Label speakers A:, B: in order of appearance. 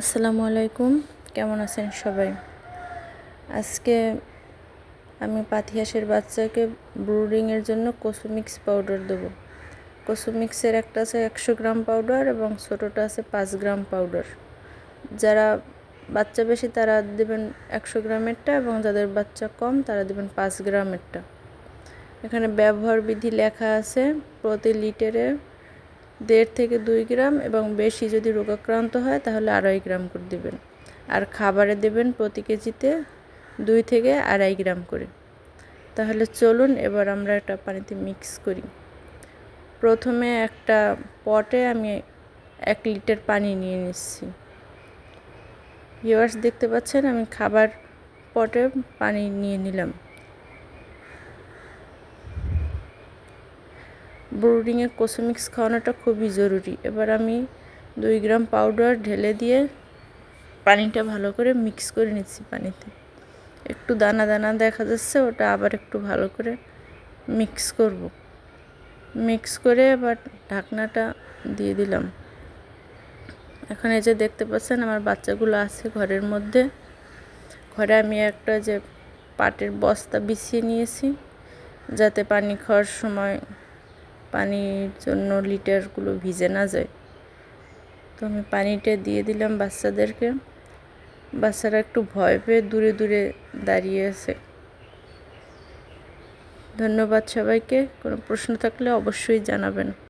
A: আসসালামু আলাইকুম। কেমন আছেন সবাই? আজকে আমি পাতিহাসের বাচ্চাকে ব্রুডিংয়ের জন্য কসুমিক্স পাউডার দেবো। কসুমিক্সের একটা আছে একশো গ্রাম পাউডার এবং ছোটোটা আছে পাঁচ গ্রাম পাউডার। যারা বাচ্চা বেশি, তারা দেবেন একশো গ্রামেরটা এবং যাদের বাচ্চা কম, তারা দেবেন পাঁচ গ্রামেরটা। এখানে ব্যবহার বিধি লেখা আছে প্রতি লিটারে দেড় থেকে দুই গ্রাম এবং বেশি যদি রোগাক্রান্ত হয়, তাহলে আড়াই গ্রাম করে দেবেন। আর খাবারে দেবেন প্রতি কেজিতে দুই থেকে আড়াই গ্রাম করে। তাহলে চলুন এবার আমরা একটা পানিতে মিক্স করি। প্রথমে একটা পটে আমি এক লিটার পানি নিয়ে নিচ্ছি। ভিওয়ার্স দেখতে পাচ্ছেন আমি খাবার পটে পানি নিয়ে নিলাম। ব্রুডিংয়ে কোসোমিক্স খাওয়ানোটা খুবই জরুরি। এবার আমি দুই গ্রাম পাউডার ঢেলে দিয়ে পানিটা ভালো করে মিক্স করে নিচ্ছি পানিতে। একটু দানা দানা দেখা যাচ্ছে, ওটা আবার একটু ভালো করে মিক্স করব। মিক্স করে এবার ঢাকনাটা দিয়ে দিলাম। এখন এই যে দেখতে পাচ্ছেন, আমার বাচ্চাগুলো আছে ঘরের মধ্যে। ঘরে আমি একটা যে পাটের বস্তা বিছিয়ে নিয়েছি, যাতে পানি খাওয়ার সময় পানির জন্য লিটারগুলো ভিজে না যায়। তো আমি পানিটা দিয়ে দিলাম বাচ্চাদেরকে। বাচ্চারা একটু ভয় পেয়ে দূরে দূরে দাঁড়িয়ে আছে। ধন্যবাদ সবাইকে। কোনো প্রশ্ন থাকলে অবশ্যই জানাবেন।